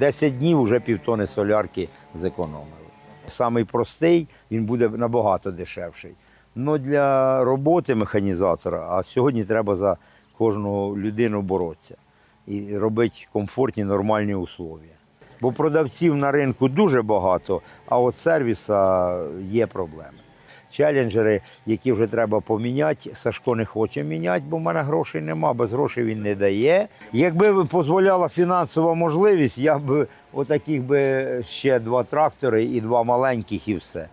10 днів вже півтони солярки зекономили. Самий простий, він буде набагато дешевший. Ну для роботи механізатора, а сьогодні треба за кожну людину боротися і робити комфортні, нормальні условия. Бо продавців на ринку дуже багато, а от сервіса є проблеми. Челленджери, які вже треба поміняти, Сашко не хоче міняти, бо в мене грошей нема, без грошей він не дає. Якби дозволяла фінансова можливість, я б отаких би ще два трактори і два маленьких, і все.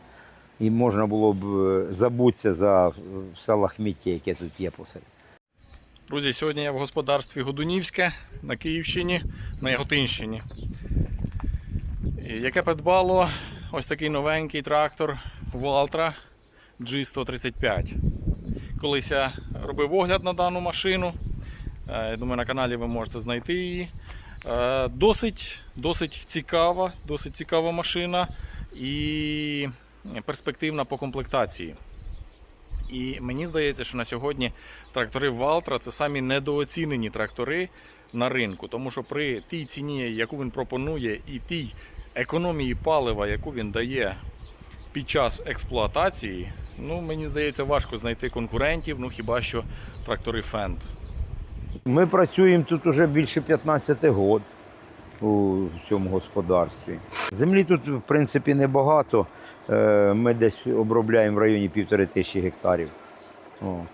І можна було б е, забутися за е, все лахміття, яке тут є посеред. Друзі, сьогодні я в господарстві Годунівське на Київщині, на Яготинщині, яке придбало ось такий новенький трактор Valtra G135. Колись я робив огляд на дану машину. Е, Я думаю, на каналі ви можете знайти її. Е, Досить, досить цікава, досить цікава машина і перспективна по комплектації. І мені здається, що на сьогодні трактори Valtra це самі недооцінені трактори на ринку, тому що при тій ціні, яку він пропонує, і тій економії палива, яку він дає під час експлуатації, ну мені здається, важко знайти конкурентів, ну хіба що трактори Fendt. Ми працюємо тут уже більше 15 років у цьому господарстві. Землі тут, в принципі, небагато. Е, Ми десь обробляємо в районі півтори тисячі гектарів.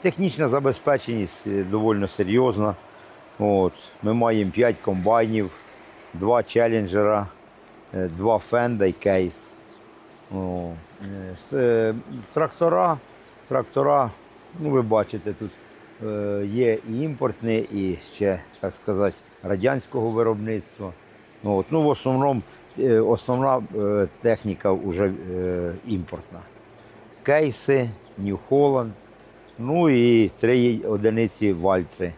Технічна забезпеченість е, доволі серйозна. От. Ми маємо 5 комбайнів, 2 челленджера, е, 2 фенда і кейс. Е, Трактора, трактора, ну ви бачите, тут е, є і імпортні, і ще, так сказати, радянського виробництва. Ну, От. Ну, в основному е, основна техніка вже імпортна. Кейси, New Holland, ну і три одиниці Вальтри.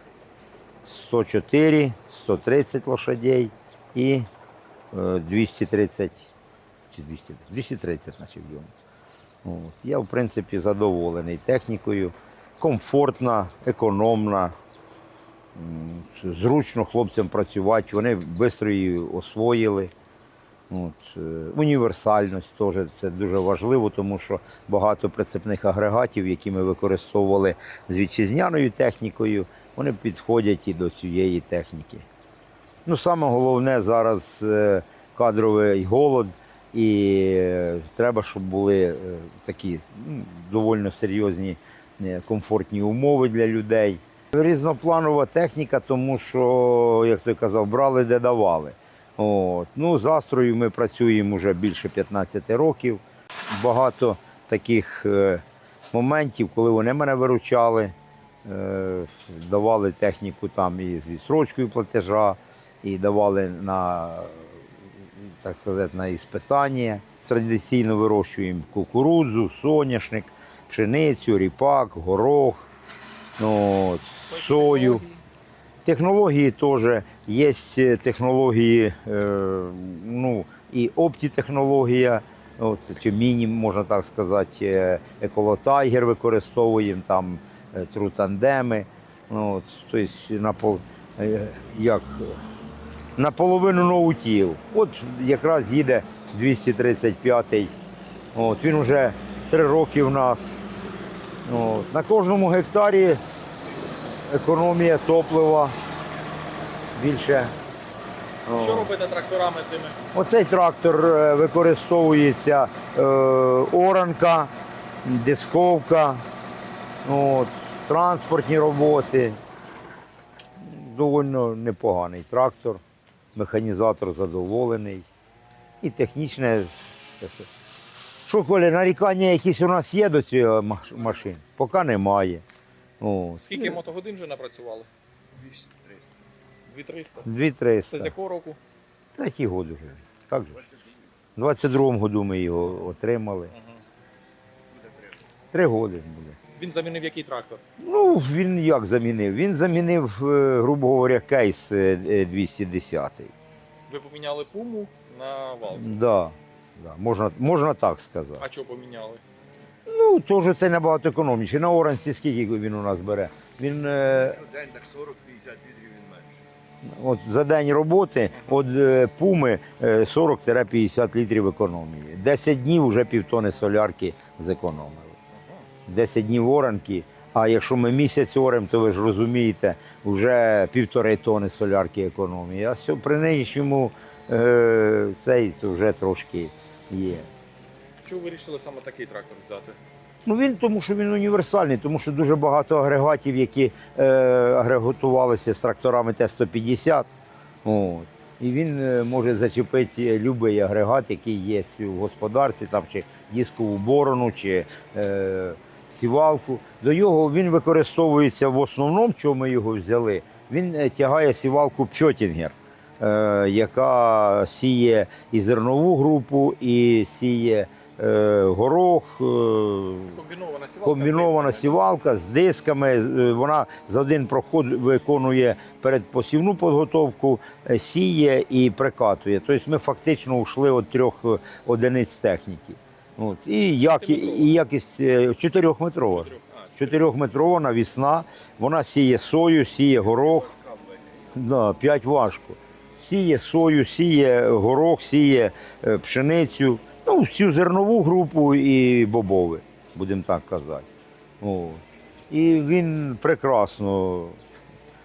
104, 130 лошадей і е, 230 чи 200, 230 наче в. От. Я, в принципі, задоволений технікою. Комфортна, економна. Зручно хлопцям працювати, вони швидко її освоїли. От. е, Універсальність теж це дуже важливо, тому що багато прицепних агрегатів, які ми використовували з вітчизняною технікою, вони підходять і до цієї техніки. Ну, саме головне зараз е, кадровий голод, і треба, щоб були е, такі ну, доволі серйозні е, комфортні умови для людей. Різнопланова техніка, тому що, як той казав, брали де давали. От. Ну, з Астрою ми працюємо вже більше 15 років. Багато таких е, моментів, коли вони мене виручали, давали техніку там і з відсрочкою платежа, і давали на, так сказати, на іспитання. Традиційно вирощуємо кукурудзу, соняшник, пшеницю, ріпак, горох, ну, сою. Технології теж є технології, е, ну, і оптітехнологія, от, чи міні, можна так сказати, еколотайгер використовуємо, там трутандеми. Ну, тобто напол, е, як, наполовину ноутів. От якраз їде 235-й. От, він вже три роки в нас. От, на кожному гектарі економія топлива більше. Що робити тракторами цими? Оцей трактор е, використовується е, оранка, дисковка, от, транспортні роботи. Доволі непоганий трактор, механізатор задоволений. І технічне. Що, Коля, нарікання якісь у нас є до цього маш- машин? Поки немає. От. Скільки мотогодин вже напрацювали? 2300. 2300. Це з якого року? Третій год уже. Так же. У 22-му году ми його отримали. Буде три. Три роки буде. Він замінив який трактор? Ну, він як замінив? Він замінив, е, грубо говоря, кейс е, е, 210. Ви поміняли пуму на вал. Да, да, можна, можна так сказати. А що поміняли? Ну, теж це набагато економніше. На оранці скільки він у нас бере? Він, е, день так 40-50 відрів він менше. От за день роботи від е, пуми е, 40-50 літрів економії. 10 днів вже півтони солярки зекономили. 10 днів оранки. А якщо ми місяць орем, то ви ж розумієте, вже півтори тони солярки економії. А сьо- при нинішньому е, цей то вже трошки є. Чому вирішили саме такий трактор взяти? Ну він тому, що він універсальний, тому що дуже багато агрегатів, які е, агрегатувалися з тракторами Т-150. От. І він е, може зачепити будь-який агрегат, який є в господарстві, там, чи дискову борону, чи е, сівалку. До його він використовується в основному, чому ми його взяли. Він е, тягає сівалку Пьотінгер, е, яка сіє і зернову групу, і сіє е, горох. е, Комбінована сівалка. комбінована сівалка з дисками. Вона за один проход виконує передпосівну підготовку, сіє і прикатує. Тобто ми фактично ушли від трьох одиниць техніки. От. І, як, і якість е, чотирьохметрова. Чотирьохметрова навісна, вона сіє сою, сіє горох. Да, 5 важко. Сіє сою, сіє горох, сіє е, пшеницю, ну, всю зернову групу і бобови, будемо так казати. О. І він прекрасно.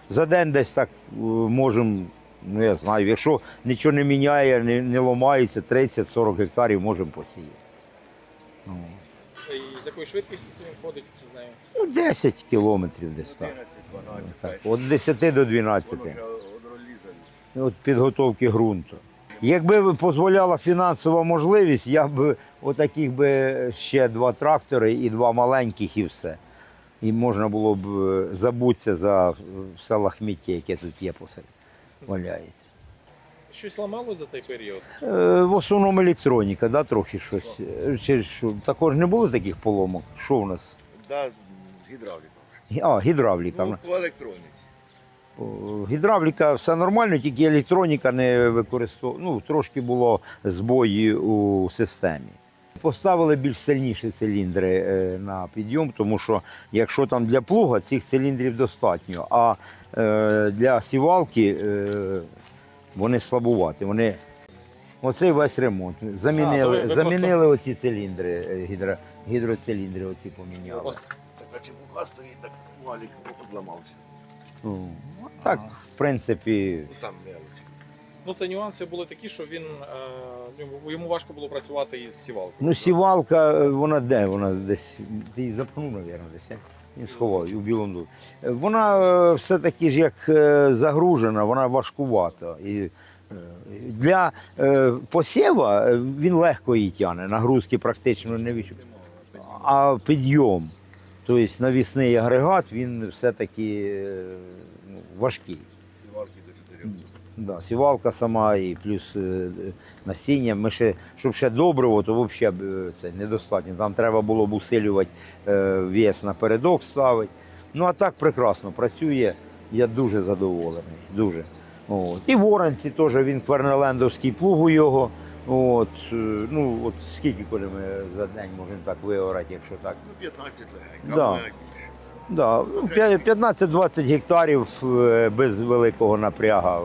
За день десь так е, можемо, ну я знаю, якщо нічого не міняє, не, не ламається, 30-40 гектарів можемо посіяти. О. І з якою швидкістю це він ходить з нею? Ну, 10 кілометрів десь так. 11, 12, так. 5. Від 10 до 12. Воно вже одролізали. от підготовки ґрунту. Якби дозволяла фінансова можливість, я б отаких би ще два трактори і два маленьких, і все. І можна було б е, забутися за все лахміття, яке тут є посеред. Валяється. Щось ламало за цей період? Е, в основному електроніка, да, трохи щось. Е, Чи що, також не було таких поломок? Що в нас? Да, гідравліка. А, гідравліка. Ну, по електроніці. О, Гідравліка все нормально, тільки електроніка не використовувала. Ну, трошки було збої у системі. Поставили більш сильніші циліндри е, на підйом, тому що якщо там для плуга цих циліндрів достатньо, а е, для сівалки е, вони слабуваті. Вони... Оцей весь ремонт. Замінили, А, то ви- ви замінили оці циліндри, е, гідро, гідроциліндри оці поміняли. Ось Так, а чепуха стоїть, так валік подламався. Ну, так, в принципі, Ну там мелочі. Ну, це нюанси були такі, що він е, йому- йому важко було працювати із сівалкою. Ну, сівалка, е, вона де? Вона десь. Ти її запхнув, мабуть, десь. Він сховав у білому дубі. Е, Вона е, все-таки ж як е, загружена, вона важкувата. І для посєва е, він легко її тягне, нагрузки практично не відчув. А підйом, тобто навісний агрегат, він все-таки ну, важкий. Сівалки до 4. Да, сівалка сама і плюс е, насіння. Ми ще, щоб ще добриво, то взагалі це недостатньо. Там треба було б усилювати е, вес напередок ставити. Ну а так прекрасно працює. Я дуже задоволений. Дуже. От. І в Оранці теж він квернелендовський плуг у його. От, е, ну, от скільки коли ми за день можемо так виорати, якщо так. Ну 15 легенько. Да. Да, ну, 15-20 гектарів е, без великого напряга.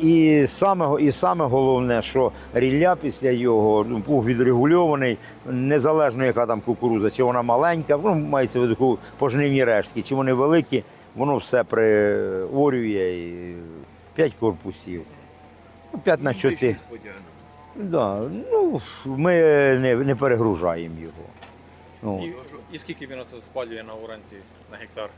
І саме, і саме головне, що рілля після його, ну, плуг відрегульований, незалежно яка там кукуруза, чи вона маленька, ну, мається в виду пожнивні рештки, чи вони великі, воно все приорює і 5 корпусів. Ну, 5 на 4. Да, ну, ми не, не перегружаємо його. Ну, І, і скільки він оце спалює на уранці на гектар?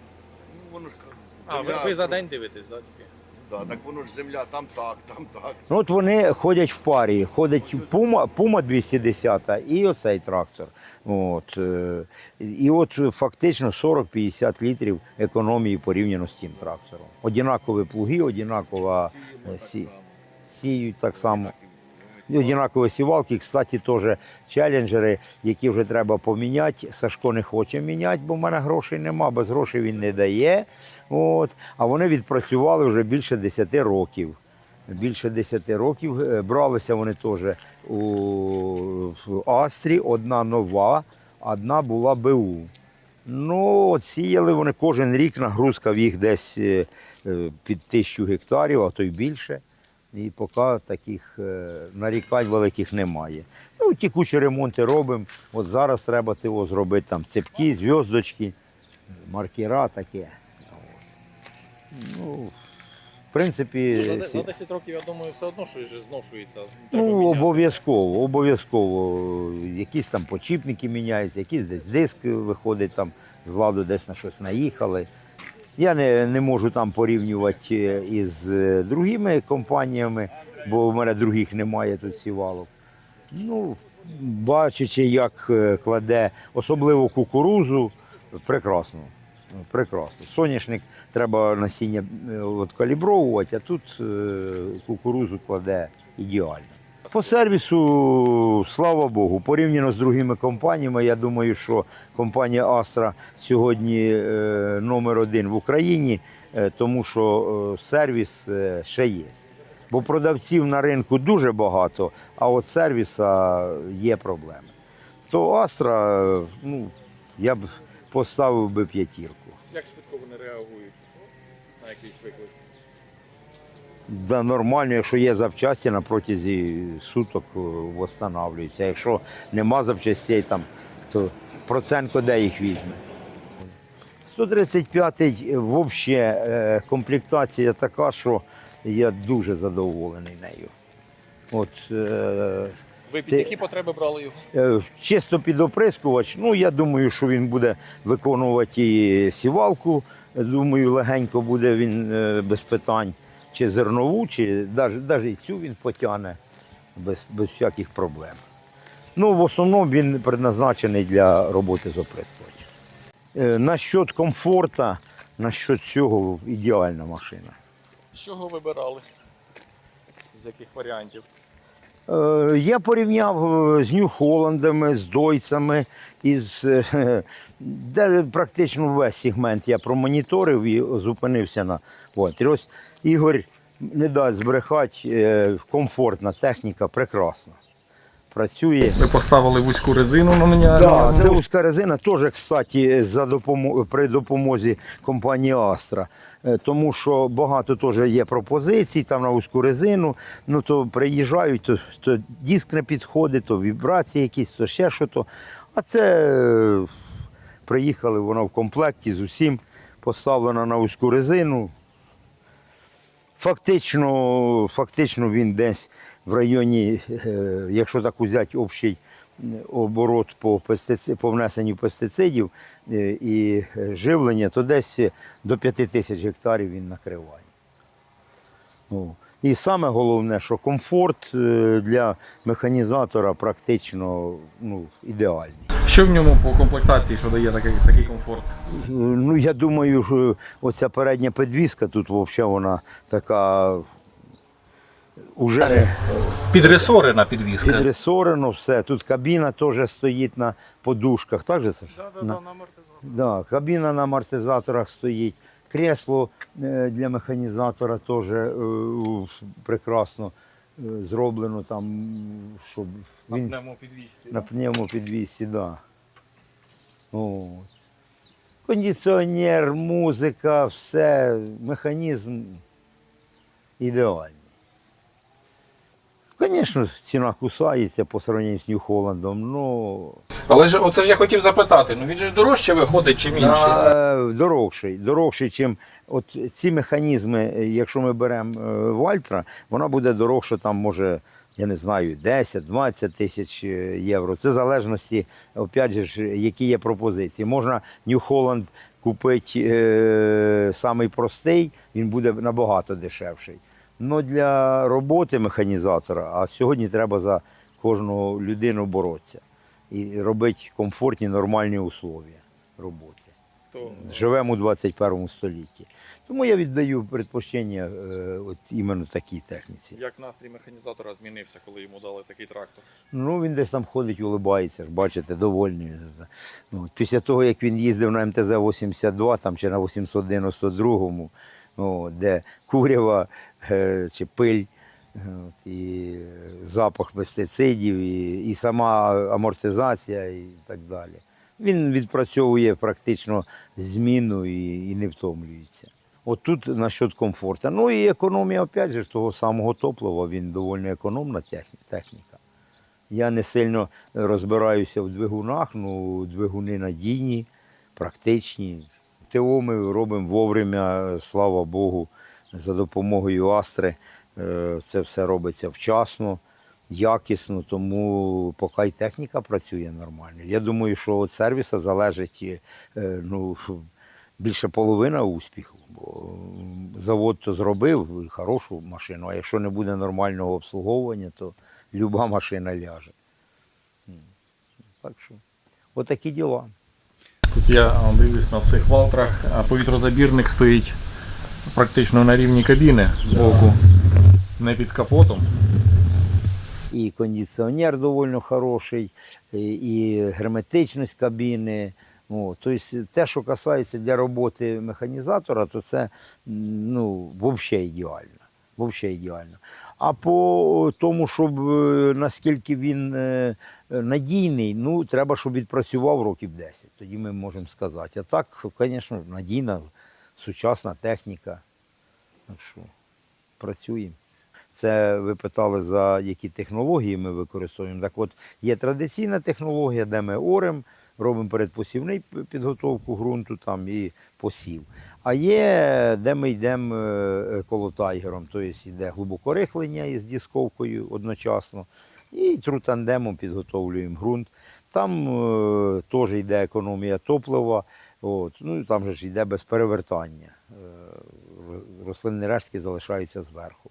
Ну воно ж ка- А, ви, земля, ви за день дивитесь, да, тільки? Да, так воно ж земля там так, там так. Ну, от вони ходять в парі. Ходить Пума, Пума 210 і оцей трактор. От. е, І от фактично 40-50 літрів економії порівняно з цим трактором. Однакові плуги, однакова Сіємо е, так сі- само. сіють так само. Так, і однакові сівалки, кстати, теж челленджери, які вже треба поміняти. Сашко не хоче міняти, бо в мене грошей нема, без грошей він не дає. От. А вони відпрацювали вже більше 10 років. Більше 10 років Е, бралися вони теж у Астрі, одна нова, одна була БУ. Ну, от сіяли вони кожен рік, нагрузка в їх десь е, е, під тисячу гектарів, а то й більше. І поки таких е, нарікань великих немає. Ну, тікучі ремонти робимо. От зараз треба його зробити там цепки, зв'язочки, маркера таке. Ну, в принципі, За, за 10 років, я думаю, все одно щось зношується. Ну, обов'язково, обов'язково. Якісь там почіпники міняються, якісь десь диск виходить там з ладу, десь на щось наїхали. Я не, не можу там порівнювати е, із е, другими компаніями, бо в мене других немає тут сівалок. Ну, бачачи, як е, кладе, особливо кукурузу, прекрасно. Прекрасно. Соняшник треба насіння калібровувати, а тут кукурузу кладе ідеально. По сервісу, слава Богу, порівняно з другими компаніями, я думаю, що компанія Astra сьогодні е, номер один в Україні, е, тому що е, сервіс ще є. Бо продавців на ринку дуже багато, а от сервіса є проблеми. То е, ну, я б поставив би п'ятірку. Як швидко вони реагують на якийсь виклик? Да, нормально, якщо є запчасті на протязі суток е, встановлюються. Якщо нема запчастей, там, то Проценко де їх візьме. 135-й взагалі комплектація така, що я дуже задоволений нею. От, е, Ви під Ти- які потреби брали його? Е, Чисто під оприскувач, ну я думаю, що він буде виконувати і сівалку. Думаю, легенько буде він е, без питань, чи зернову, чи навіть цю він потягне без, без всяких проблем. Ну, в основному він предназначений для роботи з оприскувачем. Е, Насчет комфорту, насчет цього ідеальна машина. З чого вибирали? З яких варіантів? Е, Я порівняв е, з Нью-Холландами, з Дойцями, із де практично весь сегмент я промоніторив і зупинився на от. І ось Ігор не дасть збрехати, е, комфортна техніка, прекрасна. Працює. Ви поставили вузьку резину на мене. Да, це вузька резина теж, кстати, за допомо- при допомозі компанії Astra. Е, Тому що багато теж є пропозицій там на вузьку резину. Ну то приїжджають, то, то диск не підходить, то вібрації якісь, то ще що то. А це е, приїхали воно в комплекті з усім, поставлено на вузьку резину. Фактично, фактично він десь в районі, е, якщо так взяти общий оборот по, пестици, по внесенню пестицидів е, і е, живлення, то десь до 5 тисяч гектарів він накриває. Ну, і саме головне, що комфорт е, для механізатора практично ну, ідеальний. Що в ньому по комплектації, що дає такий, такий комфорт? Ну, я думаю, що оця передня підвіска тут взагалі вона така уже Підресорена підвізка. підресорено все. Тут кабіна теж стоїть на подушках. Так же, Саш? на, да, кабіна на амортизаторах стоїть. Кресло е, для механізатора теж е, прекрасно е, зроблено там, щоб він пневмопідвізці. на пневмопідвісі, да. От. Кондиціонер, музика, все, механізм ідеальний. Звісно, ціна кусається по сравненню з Нью-Холландом, ну Але ж оце ж я хотів запитати, ну він же ж дорожче виходить, чим інший. е, дорогший, дорогший, чим от ці механізми, е, якщо ми беремо е, Вальтра, вона буде дорожча там, може, я не знаю, 10-20 тисяч е, євро. Це в залежності, опять же, ж, які є пропозиції. Можна Нью-Холланд купити е, самий простий, він буде набагато дешевший. Ну для роботи механізатора, а сьогодні треба за кожну людину боротися і робити комфортні, нормальні условия роботи. То, Живемо у 21 столітті. Тому я віддаю предпочтення е, от іменно такій техніці. як настрій механізатора змінився, коли йому дали такий трактор? Ну, він десь там ходить, улибається, ж, бачите, довольний. Ну, після того, як він їздив на МТЗ-82 там, чи на 892-му, ну, де курява е, чи пиль, і запах пестицидів, і, і сама амортизація і так далі. Він відпрацьовує практично зміну і, і не втомлюється. От тут насчет комфорту. Ну і економія, опять же, того самого топлива, він доволі економна техніка. Я не сильно розбираюся в двигунах, ну двигуни надійні, практичні. ТО ми робимо вовремя, слава Богу, за допомогою Астри. Е, Це все робиться вчасно, якісно, тому поки й техніка працює нормально. Я думаю, що від сервісу залежить е, ну, більше половина успіху. Бо завод то зробив хорошу машину, а якщо не буде нормального обслуговування, то люба машина ляже. Так що, отакі діла. Тут я дивлюсь на всіх валтрах, а повітрозабірник стоїть практично на рівні кабіни збоку, не під капотом. І кондиціонер доволі хороший, і герметичність кабіни. О, тобто те, що касається для роботи механізатора, то це ну, взагалі ідеально. Вообще ідеально. А по тому, щоб е, наскільки він е, надійний, ну треба, щоб відпрацював років 10. Тоді ми можемо сказати. А так, звісно, надійна, сучасна техніка. Так що працюємо. Це ви питали, за які технології ми використовуємо. Так от є традиційна технологія, де ми орем, робимо передпосівний підготовку ґрунту там і посів. А є, де ми йдемо е, колотайгером, тобто йде глибокорихлення із дісковкою одночасно, і трутандемом підготовлюємо ґрунт. Там е, теж йде економія топлива, от, ну і там же ж йде без перевертання. Е, ро- рослинні рештки залишаються зверху.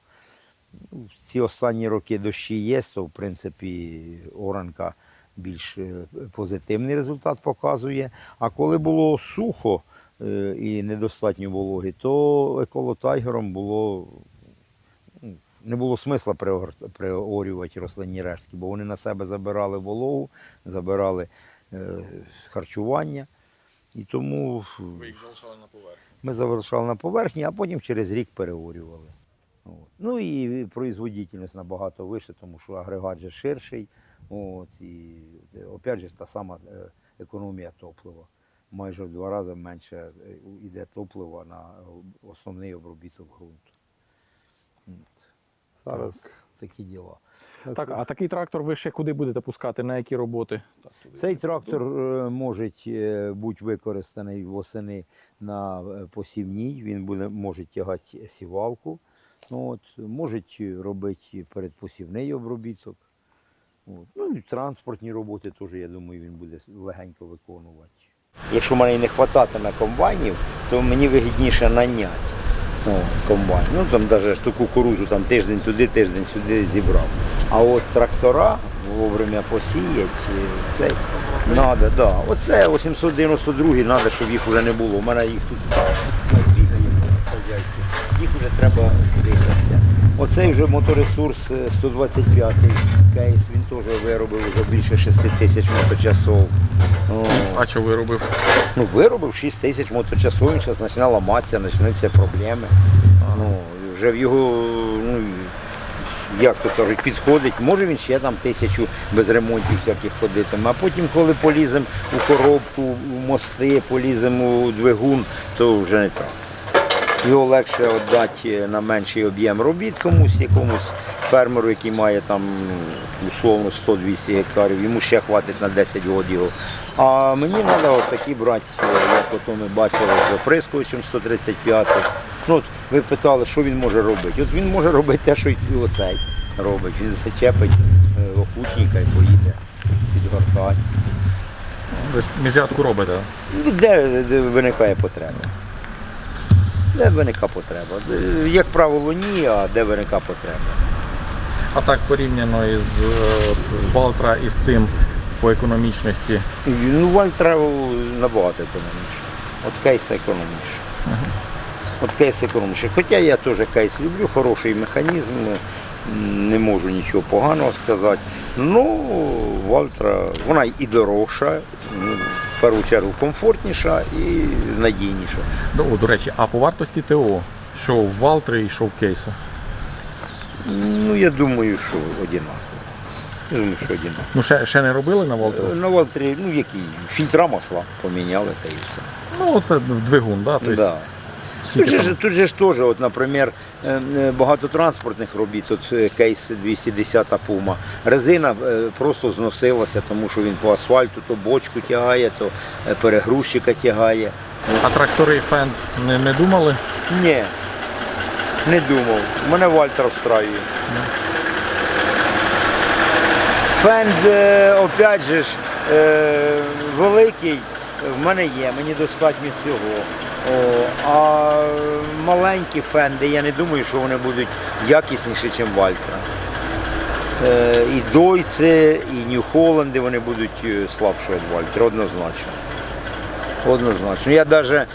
Ці останні роки дощі є, то в принципі оранка більш е, позитивний результат показує. А коли було сухо е, і недостатньо вологи, то еколотайгером було ну, не було смисла приорювати рослинні рештки, бо вони на себе забирали вологу, забирали е, харчування. І тому Ви їх залишали на поверхні. ми залишали на поверхні, а потім через рік переорювали. От. Ну і производительність набагато вища, тому що агрегат же ширший. От, і е, опять же та сама е, економія топлива. Майже в два рази менше е, йде топлива на е, основний обробіток ґрунту. Зараз такі діла. Так, а такий трактор ви ще куди будете пускати? На які роботи? Цей трактор е, може е, бути використаний восени на е, посівній, він буде, може тягати сівалку, ну, от, може робити передпосівний обробіток. От. Ну і транспортні роботи теж, я думаю, він буде легенько виконувати. Якщо мене не вистачатиме комбайнів, то мені вигідніше наняти ну, комбайн. Ну там навіть ту кукурузу там тиждень туди, тиждень сюди зібрав. А от трактора вовремя посіять, е, це треба, да. Оце 892 треба, щоб їх вже не було. У мене їх тут бігає по хазяйстві. Їх вже треба здихатися. Оцей вже моторесурс е, 125 кейс, він теж виробив вже більше 6 тисяч моточасов. А що виробив? Ну, виробив 6 тисяч моточасов, він зараз почне ламатися, почнуться проблеми. Ну, вже в його, ну, як то кажуть, підходить. Може він ще там тисячу без ремонтів всяких ходитиме. А потім, коли поліземо у коробку, у мости, поліземо у двигун, то вже не так. Його легше віддати на менший об'єм робіт комусь, якомусь фермеру, який має там условно 100-200 гектарів, йому ще хватить на 10 років його. А мені треба такі брати, як ото ми бачили з оприскувачем 135. Ну, от ви питали, що він може робити. От він може робити те, що й оцей робить. Він зачепить е, окучника і поїде підгортати. Ви міжрядку робите? Де, де виникає потреба? Де виникає потреба? Як правило, ні, а де виникає потреба? А так порівняно із е, от, Валтра із цим по економічності. Ну, Вальтра набагато економніше. От кейс економніше. От кейс економніше. Хоча я теж кейс люблю, хороший механізм, не можу нічого поганого сказати. Ну, Вальтра, вона і дорожча, ну, першу чергу комфортніша і надійніша. Ну, до речі, а по вартості ТО, що в Валтри і що в кейса? Ну, я думаю, що одинаково. Я думаю, що одинаково. Ну, ще, ще не робили на Валтері? На Валтрі, ну які, фільтра масла поміняли та і все. Ну, це в двигун, да? Тобто, Да. Тут же, ж- тут же ж теж, от, наприклад, е, е, багато транспортних робіт, от е, кейс 210 Puma. Резина просто зносилася, тому що він по асфальту то бочку тягає, то перегрузчика тягає. А трактори Фенд не, не думали? Ні, не думав. Мене Вальтер встраює. Фенд, опять же ж, великий в мене є, мені достатньо цього. О, а маленькі фенди, я не думаю, що вони будуть якісніші, ніж Вальтера. Е, і Дойце, і Нью-Холланди вони будуть е, слабші від Вальтера, однозначно. Однозначно. Я навіть,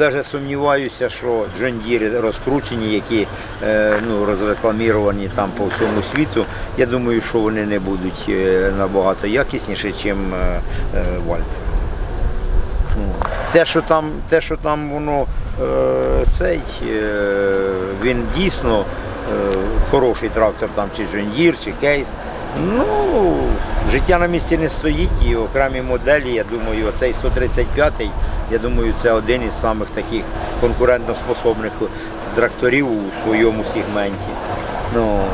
е, сумніваюся, що Джон Дірі розкручені, які е, ну, розрекламіровані там по всьому світу. Я думаю, що вони не будуть е, набагато якісніші, ніж е, е, Вальтер. Те, що там, те, що там воно е, цей, е, він дійсно е, хороший трактор, там чи John чи Кейс. Ну, життя на місці не стоїть і окремі моделі, я думаю, оцей 135-й, я думаю, це один із самих таких конкурентоспособних тракторів у своєму сегменті. Ну,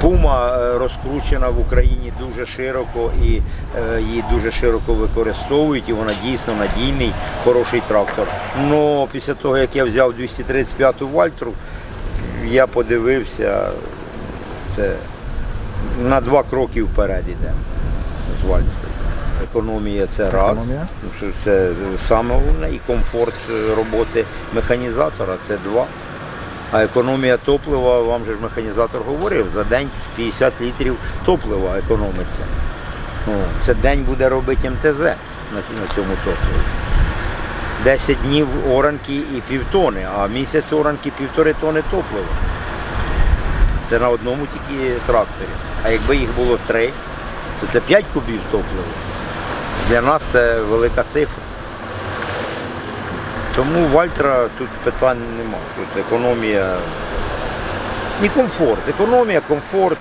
Пума е, розкручена в Україні дуже широко і е, її дуже широко використовують, і вона дійсно надійний, хороший трактор. Ну, після того, як я взяв 235-ту Вальтру, я подивився, це на два кроки вперед йдемо з Вальтрою. Економія це раз, Економія. Це саме головне, і комфорт е, роботи механізатора це два. А економія топлива, вам же ж механізатор говорив, за день 50 літрів топлива економиться. Ну, це день буде робити МТЗ на, цьому топливі. 10 днів оранки і півтони, а місяць оранки півтори тони топлива. Це на одному тільки тракторі. А якби їх було три, то це 5 кубів топлива. Для нас це велика цифра. Тому Вальтера тут питань немає. Тут економія. Не комфорт. Економія, комфорт.